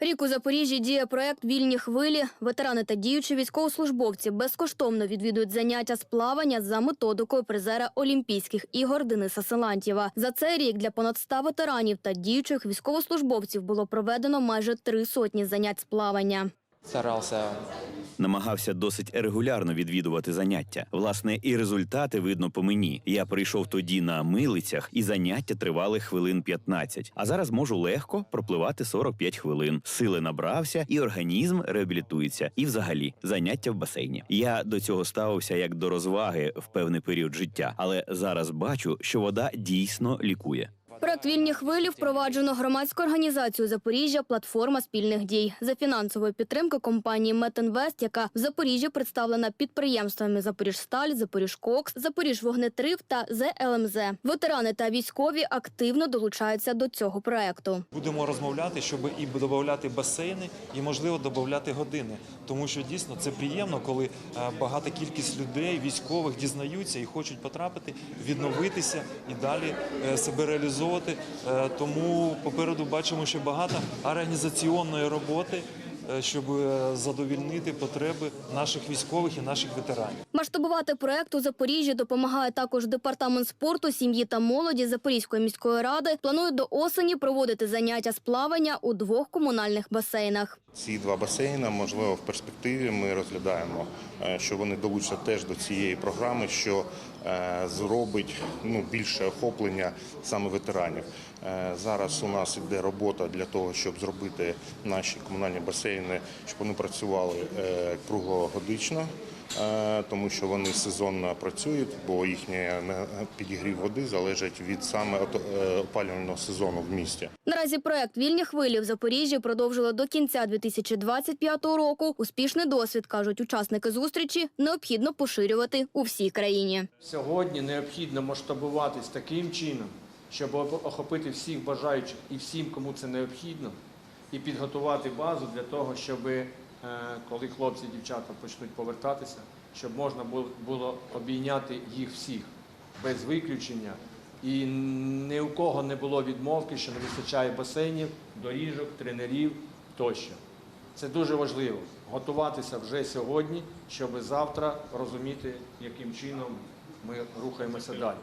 Рік у Запоріжжі діє проект Вільні хвилі. Ветерани та діючі військовослужбовці безкоштовно відвідують заняття з плавання за методикою призера Олімпійських ігор Дениса Силантьєва. За цей рік для понад 100 ветеранів та діючих військовослужбовців було проведено майже три сотні занять з плавання. Старался Намагався досить регулярно відвідувати заняття. Власне, і результати видно по мені. Я прийшов тоді на милицях, і заняття тривали хвилин 15. А зараз можу легко пропливати 45 хвилин. Сили набрався, і організм реабілітується. І взагалі заняття в басейні. Я до цього ставився як до розваги в певний період життя, але зараз бачу, що вода дійсно лікує. Проект Вільні хвилі впроваджено громадською організацією Запоріжжя Платформа спільних дій за фінансової підтримки компанії Метинвест, яка в Запоріжжі представлена підприємствами Запоріжсталь, Запоріжкокс, Запоріжвогнетрив та ЗЛМЗ. Ветерани та військові активно долучаються до цього проекту. Будемо розмовляти, щоб і додати басейни, і можливо додати години. Тому що дійсно це приємно, коли е, багата кількість людей, військових дізнаються і хочуть потрапити, відновитися і далі е, себе реалізовувати. Е, Тому попереду бачимо, що багато організаційної роботи, е, щоб е, задовільнити потреби наших військових і наших ветеранів. Масштабувати проект у Запоріжжі допомагає також департамент спорту, сім'ї та молоді Запорізької міської ради. Планують до осені проводити заняття з плавання у двох комунальних басейнах. Ці два басейни, можливо, в перспективі ми розглядаємо, що вони долучаться теж до цієї програми, що зробить ну, більше охоплення саме ветеранів. Е, Зараз у нас йде робота для того, щоб зробити наші комунальні басейни, щоб вони працювали е, круглогодично. Е, Тому що вони сезонно працюють, бо їхній е, підігрів води залежить від саме е, опалювального сезону в місті. Наразі проект Вільні хвилі в Запоріжжі продовжили до кінця 2025 року. Успішний досвід кажуть учасники зустрічі, необхідно поширювати у всій країні. Сьогодні необхідно масштабуватись таким чином, щоб охопити всіх бажаючих і всім, кому це необхідно, і підготувати базу для того, щоб е, коли хлопці і дівчата почнуть повертатися, щоб можна було- було обійняти їх всіх без виключення. І ні у кого не було відмовки, що не вистачає басейнів, доріжок, тренерів тощо. Це дуже важливо готуватися вже сьогодні, щоб завтра розуміти, яким чином ми рухаємося далі.